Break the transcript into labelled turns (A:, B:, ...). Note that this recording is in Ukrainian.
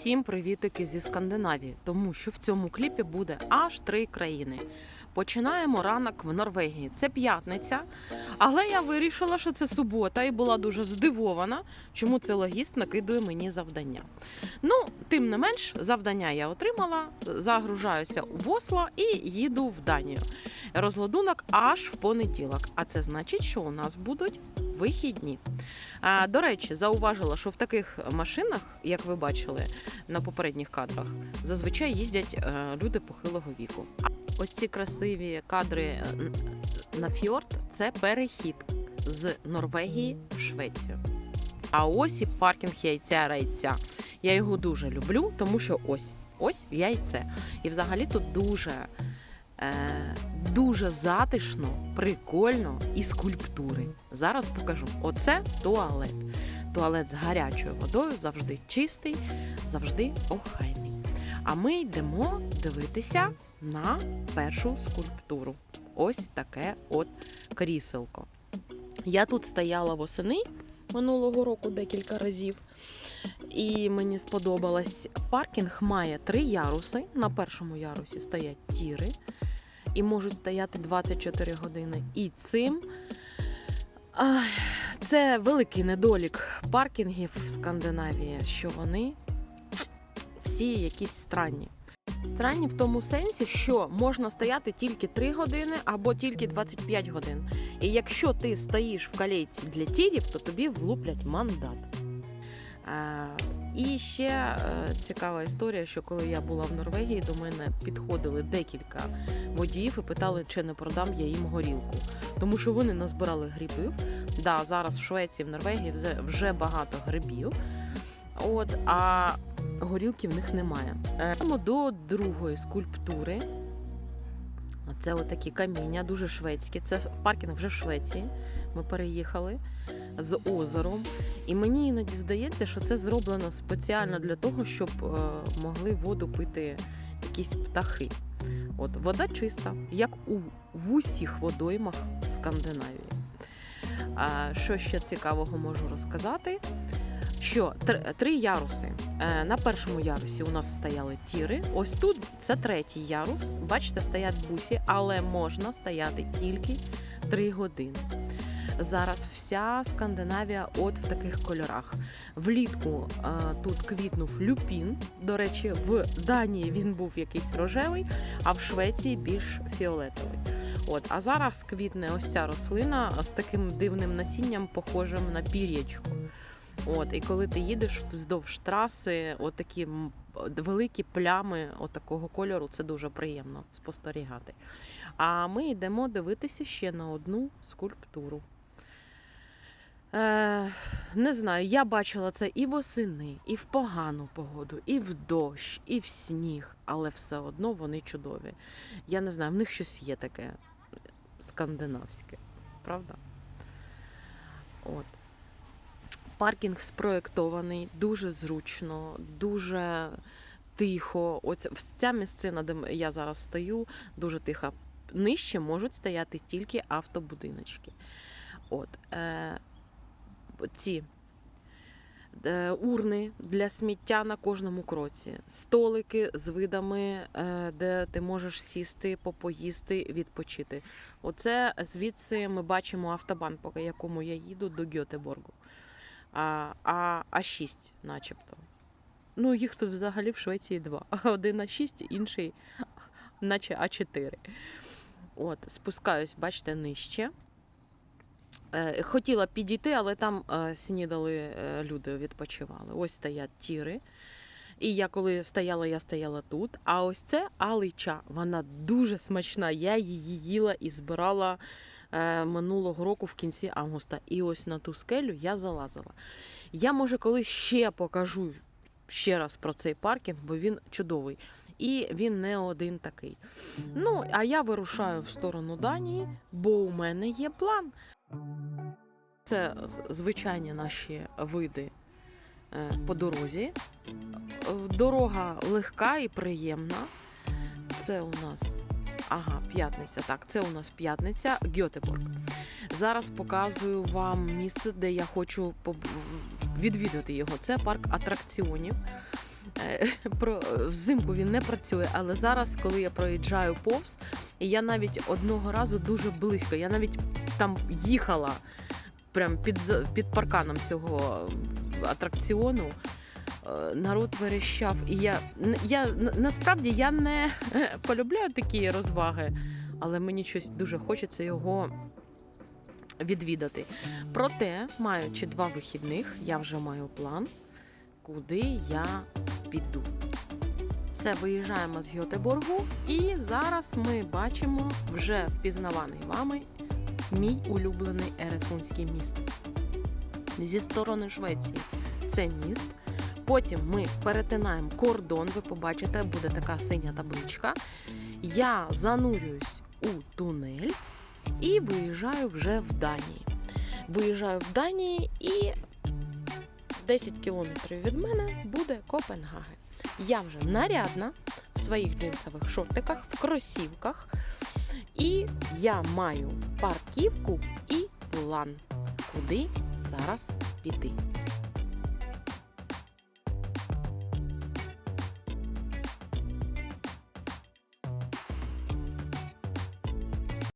A: Усім привітики зі Скандинавії, тому що в цьому кліпі буде аж три країни. Починаємо ранок в Норвегії. Це п'ятниця, але я вирішила, що це субота, і була дуже здивована, чому цей логіст накидує мені завдання. Ну, тим не менш, завдання я отримала, загружаюся в Осло і їду в Данію. Розладунок аж в понеділок. А це значить, що у нас будуть вихідні. А, до речі, зауважила, що в таких машинах, як ви бачили на попередніх кадрах, зазвичай їздять е, люди похилого віку. Ось ці красиві кадри е, на фьорд це перехід з Норвегії в Швецію. А ось і паркінг яйця райця. Я його дуже люблю, тому що ось ось яйце. І взагалі тут дуже, е, дуже затишно, прикольно і скульптури. Зараз покажу. Оце туалет. Туалет з гарячою водою завжди чистий, завжди охайний. А ми йдемо дивитися на першу скульптуру. Ось таке от кріселко. Я тут стояла восени минулого року декілька разів. І мені сподобалось. Паркінг має три яруси. На першому ярусі стоять тіри і можуть стояти 24 години. І цим це великий недолік паркінгів в Скандинавії, що вони всі якісь странні. Странні в тому сенсі, що можна стояти тільки 3 години або тільки 25 годин. І якщо ти стоїш в калейці для тірів, то тобі влуплять мандат. Е, і ще е, цікава історія, що коли я була в Норвегії, до мене підходили декілька водіїв і питали, чи не продам я їм горілку. Тому що вони назбирали грибів. Да, зараз в Швеції, в Норвегії вже- вже багато грибів. От, а горілки в них немає. Е, Йдемо до другої скульптури. Це отакі каміння, дуже шведські. Це паркінг вже в Швеції. Ми переїхали з озером. І мені іноді здається, що це зроблено спеціально для того, щоб е, могли воду пити якісь птахи. От вода чиста, як у в усіх водоймах Скандинавії. А, що ще цікавого можу розказати? Що три, яруси. Е, на першому ярусі у нас стояли тіри. Ось тут це третій ярус. Бачите, стоять бусі, але можна стояти тільки три години. Зараз вся Скандинавія от в таких кольорах. Влітку е, тут квітнув люпін. До речі, в Данії він був якийсь рожевий, а в Швеції більш фіолетовий. От, а зараз квітне ось ця рослина з таким дивним насінням, похожим на пір'ячку. От, і коли ти їдеш вздовж траси, от такі великі плями от такого кольору, це дуже приємно спостерігати. А ми йдемо дивитися ще на одну скульптуру. Е, не знаю, я бачила це і восени, і в погану погоду, і в дощ, і в сніг, але все одно вони чудові. Я не знаю, в них щось є таке скандинавське, правда? От. Паркінг спроєктований дуже зручно, дуже тихо. Ось ця місцина, де я зараз стою, дуже тиха. Нижче можуть стояти тільки автобудиночки. От, е, ці е, урни для сміття на кожному кроці, столики з видами, е, де ти можеш сісти, попоїсти, відпочити. Оце звідси ми бачимо автобан, по якому я їду до Гьотеборгу. А, а, А6, начебто. Ну, їх тут взагалі в Швеції два. Один А6, інший, наче А4. От, спускаюсь, бачите, нижче. Е, Хотіла підійти, але там е, снідали е, люди, відпочивали. Ось стоять тіри. І я коли стояла, я стояла тут. А ось це алича. Вона дуже смачна. Я її їла і збирала минулого року в кінці августа. І ось на ту скелю я залазила. Я, може, колись ще покажу ще раз про цей паркінг, бо він чудовий. І він не один такий. Ну, а я вирушаю в сторону Данії, бо у мене є план. Це звичайні наші види е, по дорозі. Е, Дорога легка і приємна. Це у нас. Ага, п'ятниця. Так, це у нас п'ятниця, Гьотеборг. Зараз показую вам місце, де я хочу відвідати його. Це парк атракціонів. Е, Про взимку він не працює, але зараз, коли я проїжджаю повз, я навіть одного разу дуже близько, я навіть там їхала прям під, під парканом цього атракціону. Е, Народ верещав, і я, я насправді я не полюбляю такі розваги, але мені щось дуже хочеться його відвідати. Проте, маючи два вихідних, я вже маю план, куди я піду. Це виїжджаємо з Гьотеборгу, і зараз ми бачимо вже впізнаваний вами мій улюблений Ересунський міст. Зі сторони Швеції це міст. Потім ми перетинаємо кордон, ви побачите, буде така синя табличка. Я занурююсь у тунель і виїжджаю вже в Данії. Виїжджаю в Данії і 10 кілометрів від мене буде Копенгаген. Я вже нарядна в своїх джинсових шортиках, в кросівках. І я маю парківку і план, куди зараз піти.